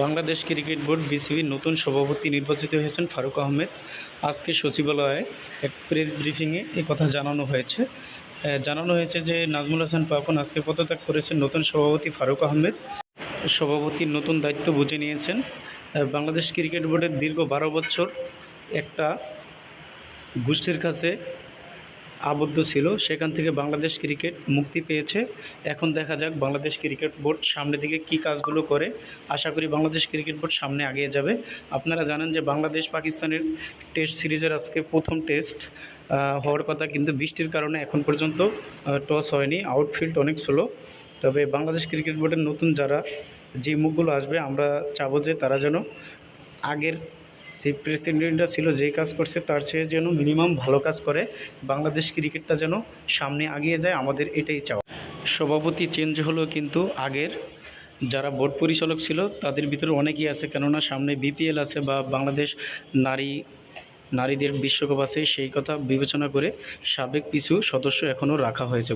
Bangladesh cricket board বিসিবির নতুন সভাপতি নির্বাচিত হয়েছেন ফারুক আহমেদ। আজকে সচিবালয়ে এক প্রেস ব্রিফিংয়ে কথা জানানো হয়েছে। জানানো হয়েছে যে নাজমুল হাসান পাপন আজকে পদত্যাগ করেছেন নতুন সভাপতি ফারুক আহমেদ। সভাপতির নতুন দায়িত্ব বুঝে নিয়েছেন। বাংলাদেশ ক্রিকেট বোর্ডের দীর্ঘ বারো বছর একটা গোষ্ঠীর কাছে আবদ্ধ ছিল, সেখান থেকে বাংলাদেশ ক্রিকেট মুক্তি পেয়েছে। এখন দেখা যাক বাংলাদেশ ক্রিকেট বোর্ড সামনের দিকে কী কাজগুলো করে। আশা করি বাংলাদেশ ক্রিকেট বোর্ড সামনে আগিয়ে যাবে। আপনারা জানেন যে বাংলাদেশ পাকিস্তানের টেস্ট সিরিজের আজকে প্রথম টেস্ট হওয়ার কথা, কিন্তু বৃষ্টির কারণে এখন পর্যন্ত টস হয়নি। আউটফিল্ড অনেক স্লো। তবে বাংলাদেশ ক্রিকেট বোর্ডের নতুন যারা যে মুখগুলো আসবে, আমরা চাবো যে তারা যেন আগের যে প্রেসিডেন্টরা ছিল যেই কাজ করছে, তার চেয়ে যেন মিনিমাম ভালো কাজ করে। বাংলাদেশ ক্রিকেটটা যেন সামনে এগিয়ে যায়, আমাদের এটাই চাওয়া। সভাপতি চেঞ্জ হলো কিন্তু আগের। যারা বোর্ড পরিচালক ছিল, তাদের ভিতরে অনেকেই আছে, কেননা সামনে বিপিএল আছে বা বাংলাদেশ নারী, নারীদের বিশ্বকাপ আছে, সেই কথা বিবেচনা করে সাবেক কিছু সদস্য এখনও রাখা হয়েছে।